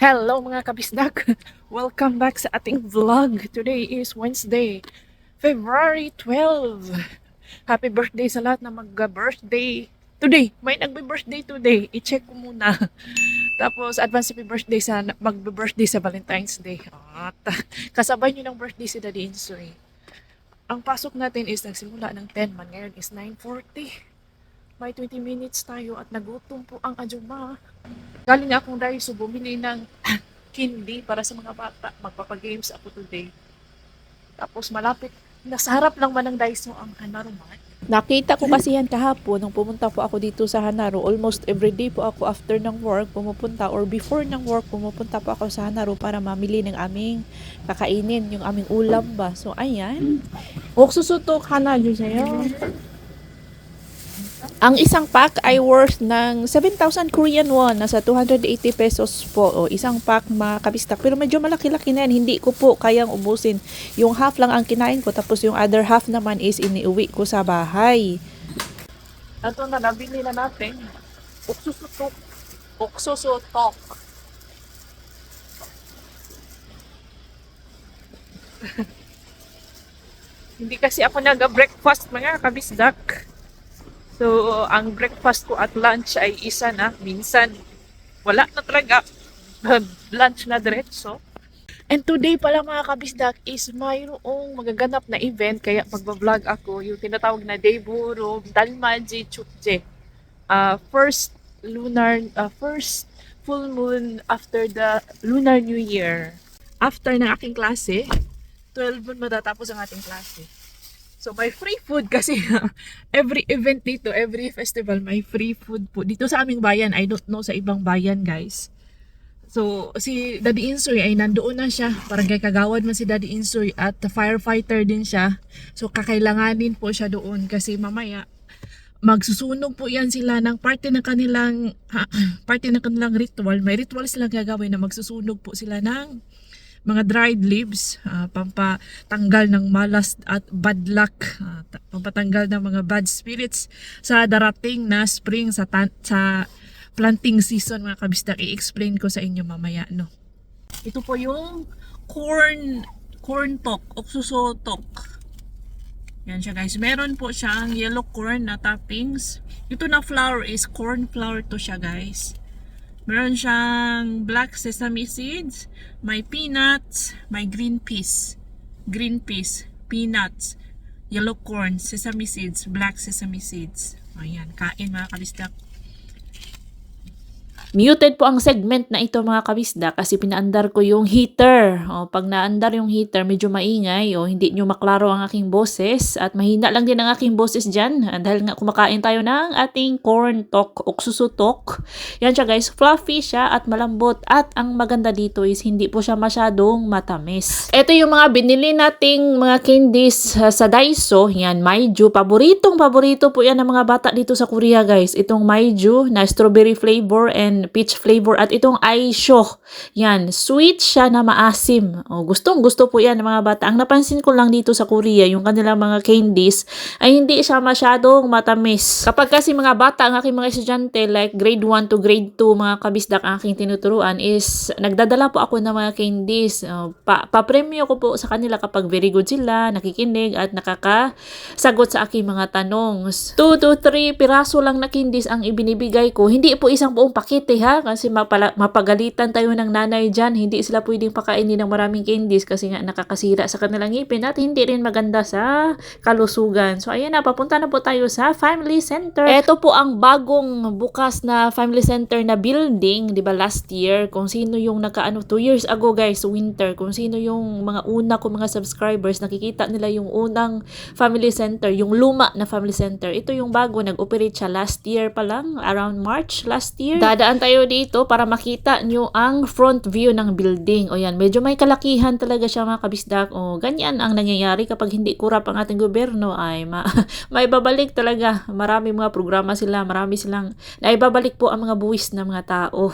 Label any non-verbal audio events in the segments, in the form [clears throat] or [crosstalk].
Hello mga kabisdak! [laughs] Welcome back sa ating vlog. Today is Wednesday, February 12. Happy birthday sa lahat na mag-birthday today. May nagbe-birthday today. I-check ko muna. [laughs] Tapos advance happy birthday sa magbe-birthday sa Valentine's Day. At [laughs] kasabay nyo ng birthday si Daddy Insoy. Ang pasok natin is nagsimula ng 10 man. Ngayon is 9.40. May 20 minutes tayo at nagutom po ang ajuma. Galing akong Daiso bumili ng [coughs] candy para sa mga bata. Magpapagames ako today. Tapos malapit, nasa harap lang man ng Daiso ang Hanaruman. Nakita ko kasi yan kahapon nung pumunta po ako dito sa Hanaro. Almost every day po ako after ng work pumupunta or before ng work pumupunta po ako sa Hanaro para mamili ng aming kakainin, yung aming ulam ba. So ayan. Oksusuto ka na dyan sa'yo. Ang isang pack ay worth ng 7,000 Korean won. Nasa 280 pesos po. O, isang pack mga kabistak. Pero medyo malaki-laki na yan. Hindi ko po kayang ubusin. Yung half lang ang kinain ko. Tapos yung other half naman is iniuwi ko sa bahay. Ito na, nabili na natin. Oksusuto. Oksusutok. [laughs] Hindi kasi ako nag-breakfast mga kabisdak. So, ang breakfast ko at lunch ay isa na. Minsan, wala na talaga. [laughs] lunch na diretso. And today pala mga kabisdak is mayroong magaganap na event kaya magbablog ako yung tinatawag na Dayburo Dalmaji Chukje. Uh, first lunar, uh, first full moon after the Lunar New Year. After ng aking klase, 12 moon matatapos ang ating klase. So, may free food kasi [laughs] every event dito, every festival, may free food po. Dito sa aming bayan, I don't know sa ibang bayan, guys. So, si Daddy Insoy ay nandoon na siya. Barangay Kagawad man si Daddy Insoy at firefighter din siya. So, kakailanganin po siya doon kasi mamaya magsusunog po yan sila ng parte ng kanilang [clears throat] parte ng kanilang ritual. May ritual silang gagawin na magsusunog po sila ng mga dried leaves, uh, pampatanggal ng malas at bad luck, uh, pampatanggal ng mga bad spirits sa darating na spring sa sa planting season mga kabistak. I-explain ko sa inyo mamaya, no. Ito po yung corn corn talk, oksuso talk. Yan siya guys. Meron po siyang yellow corn na toppings. Ito na flour is corn flour to siya guys. Meron siyang black sesame seeds, may peanuts, may green peas. Green peas, peanuts, yellow corn, sesame seeds, black sesame seeds. Ayan, kain mga kabisdak. Muted po ang segment na ito mga kabisda kasi pinaandar ko yung heater. O, pag naandar yung heater, medyo maingay o hindi nyo maklaro ang aking boses at mahina lang din ang aking boses dyan dahil nga kumakain tayo ng ating corn talk, oksusutok. Yan siya guys, fluffy siya at malambot at ang maganda dito is hindi po siya masyadong matamis. Ito yung mga binili nating mga candies uh, sa Daiso. Yan, Maiju. Paboritong paborito po yan ng mga bata dito sa Korea guys. Itong Maiju na strawberry flavor and peach flavor at itong Aisho. Yan, sweet siya na maasim. O, gustong gusto po yan mga bata. Ang napansin ko lang dito sa Korea, yung kanilang mga candies ay hindi siya masyadong matamis. Kapag kasi mga bata ang aking mga estudyante like grade 1 to grade 2 mga kabisdak ang aking tinuturuan is nagdadala po ako ng mga candies. O, pa, papremyo ko po sa kanila kapag very good sila, nakikinig at nakakasagot sa aking mga tanong. 2 to 3 piraso lang na candies ang ibinibigay ko. Hindi po isang buong pakete ha kasi mapala, mapagalitan tayo ng nanay dyan. Hindi sila pwedeng pakainin ng maraming candies kasi nga nakakasira sa kanilang ngipin at hindi rin maganda sa kalusugan. So ayan na, papunta na po tayo sa family center. Ito po ang bagong bukas na family center na building, di ba last year, kung sino yung nakaano 2 years ago guys, winter, kung sino yung mga una ko mga subscribers, nakikita nila yung unang family center, yung luma na family center. Ito yung bago, nag-operate siya last year pa lang, around March last year. Dadaan tayo dito para makita nyo ang front view ng building. O yan, medyo may kalakihan talaga siya mga kabisdak. O ganyan ang nangyayari kapag hindi kurap ang ating gobyerno ay ma [laughs] may babalik talaga. Marami mga programa sila, marami silang naibabalik po ang mga buwis ng mga tao.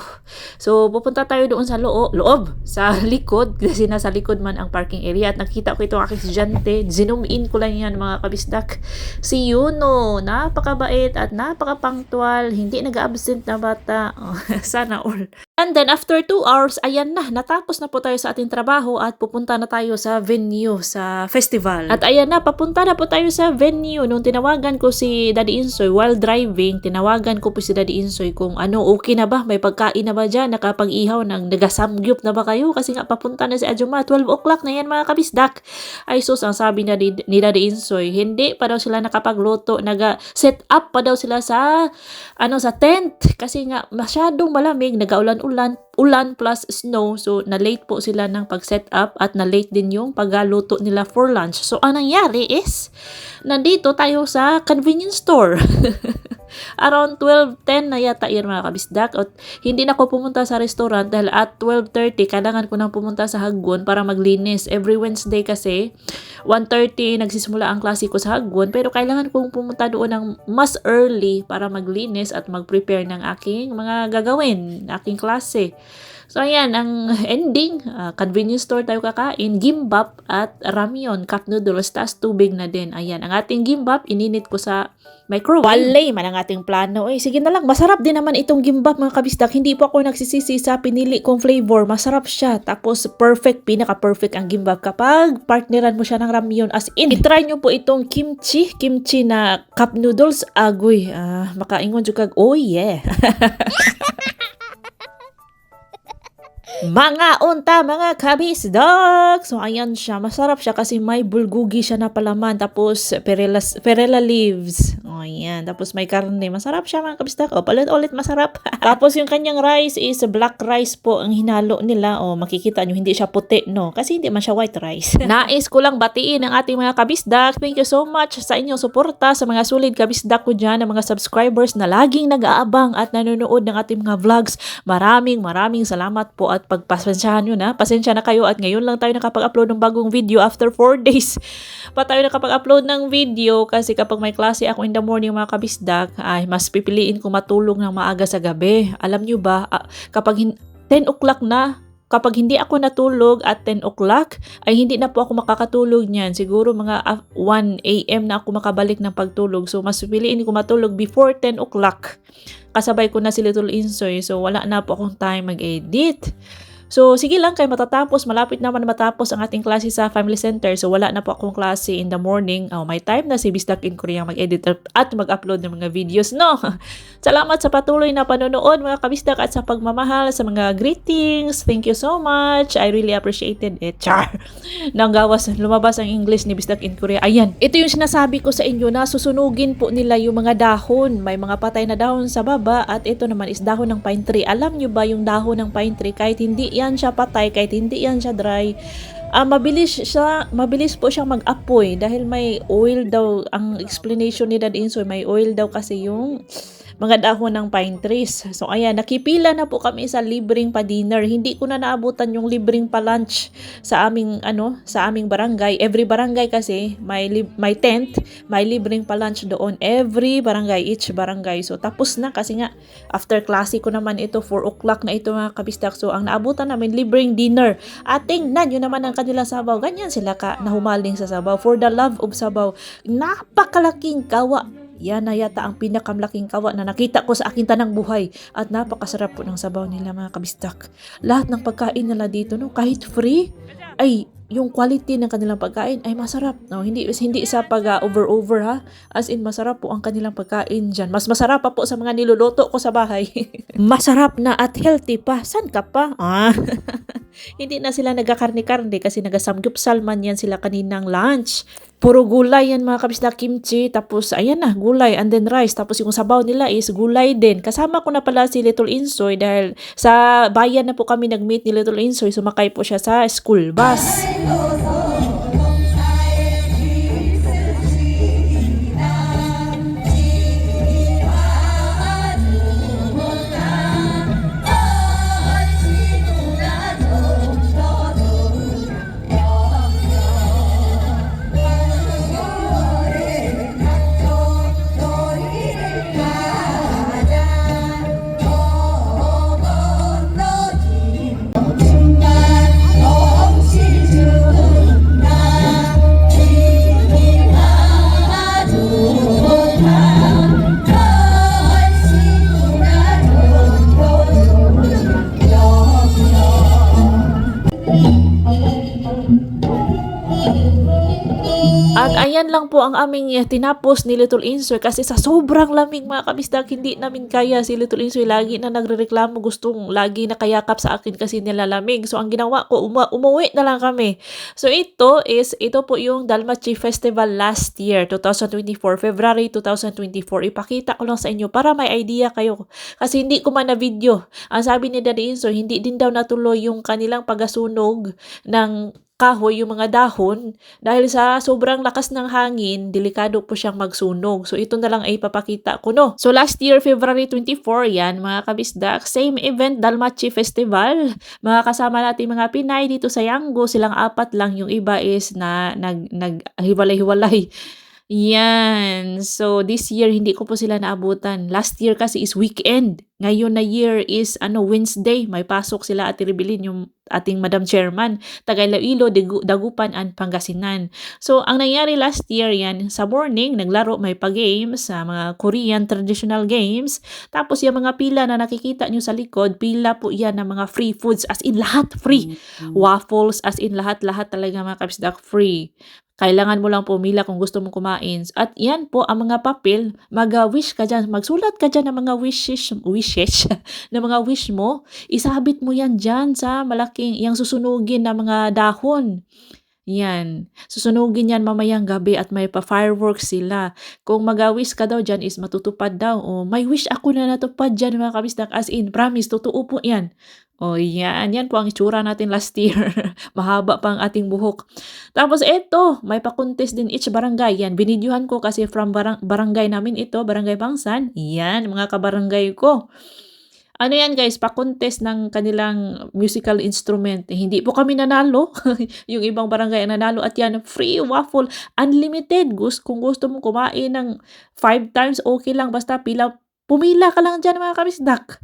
So pupunta tayo doon sa loob, loob sa [laughs] likod kasi nasa likod man ang parking area at nakita ko itong aking estudyante. Zoom in ko lang yan mga kabisdak. Si Yuno, napakabait at napaka-punctual, hindi nag-absent na bata. Oh, [laughs] sana all. And then after 2 hours, ayan na, natapos na po tayo sa ating trabaho at pupunta na tayo sa venue, sa festival. At ayan na, papunta na po tayo sa venue. Nung tinawagan ko si Daddy Insoy while driving, tinawagan ko po si Daddy Insoy kung ano, okay na ba? May pagkain na ba dyan? Nakapag-ihaw ng nagasamgyup na ba kayo? Kasi nga papunta na si Ajuma, 12 o'clock na yan mga kabisdak. Ay sus, ang sabi na ni, ni Daddy Insoy, hindi pa daw sila nakapagluto, naga-set up pa daw sila sa ano sa tent kasi nga masyadong malamig, nagaulan-ulan, ulan plus snow. So na-late po sila ng pag-set up at na-late din yung pagluto nila for lunch. So ang nangyari is nandito tayo sa convenience store. [laughs] Around 12.10 na yata yan mga kabisdak. At hindi na ako pumunta sa restaurant dahil at 12.30 kailangan ko nang pumunta sa Hagwon para maglinis. Every Wednesday kasi 1.30 nagsisimula ang klase ko sa Hagwon pero kailangan kong pumunta doon ng mas early para maglinis at mag-prepare ng aking mga gagawin, aking klase. So ayan, ang [laughs] ending, ah, convenience store tayo kakain, gimbap at ramyon, cup noodles, tas tubig na din. Ayan, ang ating gimbap, ininit ko sa microwave. Walay man ang ating plano. Eh, sige na lang, masarap din naman itong gimbap mga kabisdak. Hindi po ako nagsisisi sa pinili kong flavor. Masarap siya. Tapos perfect, pinaka-perfect ang gimbap kapag partneran mo siya ng ramyon. As in, itry nyo po itong kimchi, kimchi na cup noodles. Agoy, ah, makaingon jud kag, oh yeah. [laughs] Mga unta, mga kabisdak! So, ayan siya. Masarap siya kasi may bulgogi siya na palaman. Tapos, perela, perela leaves. O, ayan. Tapos, may karne. Masarap siya, mga kabisdak. O, palit-ulit masarap. [laughs] Tapos, yung kanyang rice is black rice po ang hinalo nila. O, makikita nyo, hindi siya puti, no? Kasi hindi man siya white rice. [laughs] Nais ko lang batiin ang ating mga kabisdak. Thank you so much sa inyong suporta sa mga solid kabisdak ko dyan, ang mga subscribers na laging nag-aabang at nanonood ng ating mga vlogs. Maraming, maraming salamat po at pagpasensyahan nyo na. Pasensya na kayo at ngayon lang tayo nakapag-upload ng bagong video after 4 [laughs] days. Pa tayo nakapag-upload ng video kasi kapag may klase ako in the morning mga kabisdak, ay mas pipiliin ko matulog ng maaga sa gabi. Alam nyo ba, ah, kapag hin- 10 o'clock na, kapag hindi ako natulog at 10 o'clock, ay hindi na po ako makakatulog niyan. Siguro mga ah, 1 a.m. na ako makabalik ng pagtulog. So, mas pipiliin ko matulog before 10 o'clock. Kasabay ko na si Little Insoy. So, wala na po akong time mag-edit. So, sige lang kay matatapos. Malapit naman matapos ang ating klase sa Family Center. So, wala na po akong klase in the morning. Oh, may time na si Bisdak in Korea mag-edit at mag-upload ng mga videos, no? [laughs] Salamat sa patuloy na panonood mga kabisdak at sa pagmamahal sa mga greetings. Thank you so much. I really appreciated it. Char! [laughs] Nang gawas, lumabas ang English ni Bisdak in Korea. Ayan, ito yung sinasabi ko sa inyo na susunugin po nila yung mga dahon. May mga patay na dahon sa baba at ito naman is dahon ng pine tree. Alam nyo ba yung dahon ng pine tree kahit hindi yan siya patay, kahit hindi yan siya dry, ah mabilis siya, mabilis po siyang mag-apoy dahil may oil daw, ang explanation ni Dad Insoy, may oil daw kasi yung mga dahon ng pine trees. So ayan, nakipila na po kami sa libreng pa dinner. Hindi ko na naabutan yung libreng pa lunch sa aming ano, sa aming barangay. Every barangay kasi may may tent, may libreng pa lunch doon. Every barangay, each barangay. So tapos na kasi nga after klase ko naman ito 4 o'clock na ito mga kabistak. So ang naabutan namin libreng dinner. At tingnan yun naman ang kanilang sabaw. Ganyan sila ka nahumaling sa sabaw. For the love of sabaw. Napakalaking kawa yan na yata ang pinakamlaking kawa na nakita ko sa aking tanang buhay at napakasarap po ng sabaw nila mga kabistak. Lahat ng pagkain nila dito, no, kahit free, ay yung quality ng kanilang pagkain ay masarap. No, hindi hindi sa pag uh, over over ha. As in masarap po ang kanilang pagkain diyan. Mas masarap pa po sa mga niluluto ko sa bahay. [laughs] masarap na at healthy pa. San ka pa? Ah. [laughs] hindi na sila nagakarne-karne kasi nagasamgyup salman yan sila kaninang lunch. Puro gulay yan mga kabisda kimchi. Tapos ayan na, gulay and then rice. Tapos yung sabaw nila is gulay din. Kasama ko na pala si Little Insoy dahil sa bayan na po kami nag-meet ni Little Insoy. Sumakay po siya sa school bus. Ang aming eh, tinapos ni Little Insoy kasi sa sobrang lamig mga kabisdak, hindi namin kaya si Little Insoy lagi na nagrereklamo gustong lagi na kayakap sa akin kasi nilalamig. So ang ginawa ko, uma- umuwi na lang kami. So ito is, ito po yung Dalmachi Festival last year, 2024, February 2024. Ipakita ko lang sa inyo para may idea kayo. Kasi hindi ko man na video. Ang sabi ni Daddy Insoy, hindi din daw natuloy yung kanilang pagasunog ng kahoy, yung mga dahon, dahil sa sobrang lakas ng hangin, delikado po siyang magsunog. So, ito na lang ay papakita ko, no? So, last year, February 24, yan, mga kabisdak, same event, Dalmachi Festival. Mga kasama natin mga Pinay dito sa Yango, silang apat lang, yung iba is na nag, nag hiwalay-hiwalay. Yan. So, this year, hindi ko po sila naabutan. Last year kasi is weekend. Ngayon na year is ano Wednesday. May pasok sila at Ribilin, yung ating Madam Chairman. Tagayloilo, Dagu- Dagupan, and Pangasinan. So, ang nangyari last year yan, sa morning, naglaro may pa-games, sa mga Korean traditional games. Tapos, yung mga pila na nakikita nyo sa likod, pila po yan ng mga free foods. As in, lahat free. Waffles, as in, lahat-lahat talaga mga kapsdak free. Kailangan mo lang pumila kung gusto mong kumain. At yan po ang mga papel, mag-wish ka dyan. Magsulat ka dyan ng mga wishes, wishes, [laughs] ng mga wish mo. Isabit mo yan dyan sa malaking, yung susunugin na mga dahon. Yan. Susunugin yan mamayang gabi at may pa-fireworks sila. Kung mag-wish ka daw dyan is matutupad daw. O may wish ako na natupad dyan mga kabisdak. As in, promise, totoo po yan. O yan, yan po ang itsura natin last [laughs] year. Mahaba pa ang ating buhok. Tapos eto, may pa-contest din each barangay. Yan, binidyohan ko kasi from barang- barangay namin ito, barangay Bangsan. Yan, mga kabarangay ko. Ano yan guys, pa-contest ng kanilang musical instrument. Eh, hindi po kami nanalo. [laughs] yung ibang barangay ang nanalo. At yan, free waffle. Unlimited. Gus, kung gusto mong kumain ng five times, okay lang. Basta pila, pumila ka lang dyan mga kabisdak.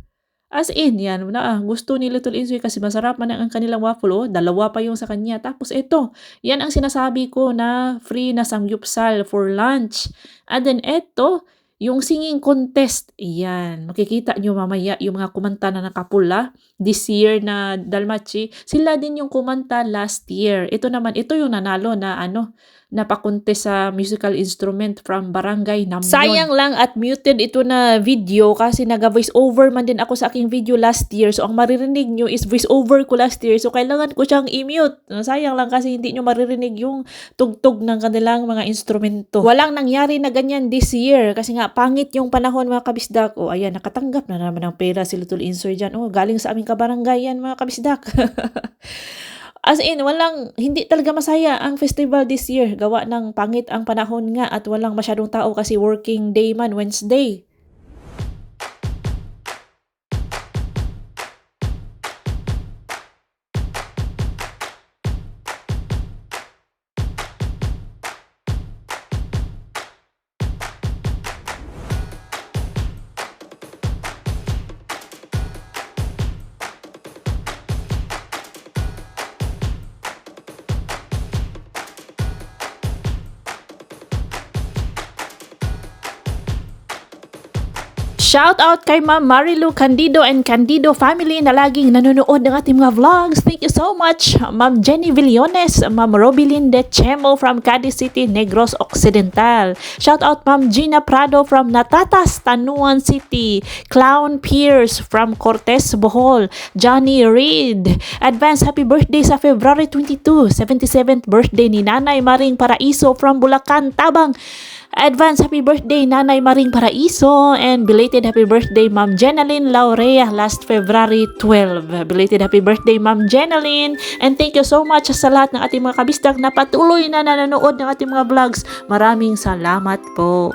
As in, yan, na, ah, gusto ni Little Insoy kasi masarap man ang kanilang waffle, oh, dalawa pa yung sa kanya. Tapos ito, yan ang sinasabi ko na free na samgyupsal for lunch. And then ito, yung singing contest, yan, makikita nyo mamaya yung mga kumanta na nakapula this year na Dalmachi, sila din yung kumanta last year. Ito naman, ito yung nanalo na ano, napakontest sa musical instrument from Barangay Namyon. Sayang lang at muted ito na video kasi naga-voice over man din ako sa aking video last year. So, ang maririnig nyo is voice over ko last year. So, kailangan ko siyang i-mute. Sayang lang kasi hindi nyo maririnig yung tugtog ng kanilang mga instrumento. Walang nangyari na ganyan this year kasi nga pangit yung panahon mga kabisdak. O, ayan, nakatanggap na naman ng pera si Little Insoy dyan. O, galing sa aming kabarangay yan mga kabisdak. [laughs] As in, walang, hindi talaga masaya ang festival this year. Gawa ng pangit ang panahon nga at walang masyadong tao kasi working day man, Wednesday. Shout out kay Ma'am Marilu Candido and Candido family na laging nanonood ng ating mga vlogs. Thank you so much. Ma'am Jenny Villones, Ma'am Robilin De Chemo from Cadiz City, Negros Occidental. Shout out Ma'am Gina Prado from Natatas, Tanuan City. Clown Pierce from Cortez, Bohol. Johnny Reed. Advance happy birthday sa February 22, 77th birthday ni Nanay Maring Paraiso from Bulacan, Tabang. Advance happy birthday Nanay Maring Paraiso and belated happy birthday Ma'am Jenaline Laurea last February 12. Belated happy birthday Ma'am Jenaline and thank you so much sa lahat ng ating mga kabistag na patuloy na nanonood ng ating mga vlogs. Maraming salamat po.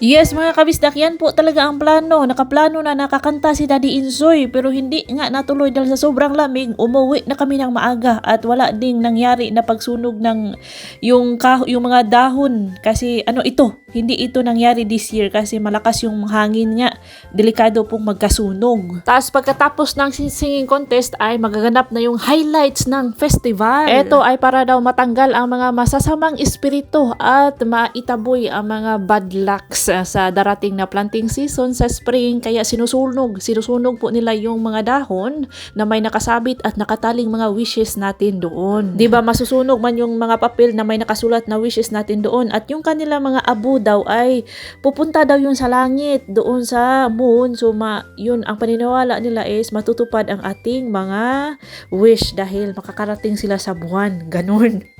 Yes, mga kabisdak, yan po talaga ang plano. Nakaplano na nakakanta si Daddy Insoy pero hindi nga natuloy dahil sa sobrang lamig. Umuwi na kami ng maaga at wala ding nangyari na pagsunog ng yung, kah- yung mga dahon. Kasi ano ito, hindi ito nangyari this year kasi malakas yung hangin nga. Delikado pong magkasunog. Tapos pagkatapos ng sing- singing contest ay magaganap na yung highlights ng festival. Ito ay para daw matanggal ang mga masasamang espiritu at maitaboy ang mga bad lucks sa darating na planting season sa spring. Kaya sinusunog sinusunog po nila yung mga dahon na may nakasabit at nakataling mga wishes natin doon. 'di ba masusunog man yung mga papel na may nakasulat na wishes natin doon. At yung kanila mga abo daw ay pupunta daw yun sa langit doon sa moon. So ma, yun ang paniniwala nila is matutupad ang ating mga wish dahil makakarating sila sa buwan. Ganun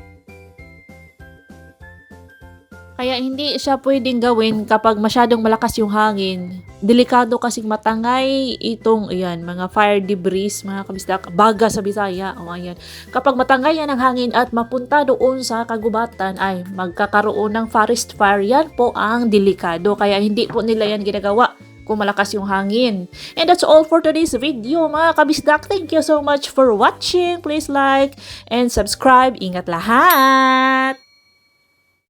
Kaya hindi siya pwedeng gawin kapag masyadong malakas yung hangin. Delikado kasing matangay itong ayan, mga fire debris, mga kabisdak, baga sa Bisaya. O ayan. Kapag matangay yan ang hangin at mapunta doon sa kagubatan ay magkakaroon ng forest fire. Yan po ang delikado. Kaya hindi po nila yan ginagawa kung malakas yung hangin. And that's all for today's video mga kabisdak. Thank you so much for watching. Please like and subscribe. Ingat lahat!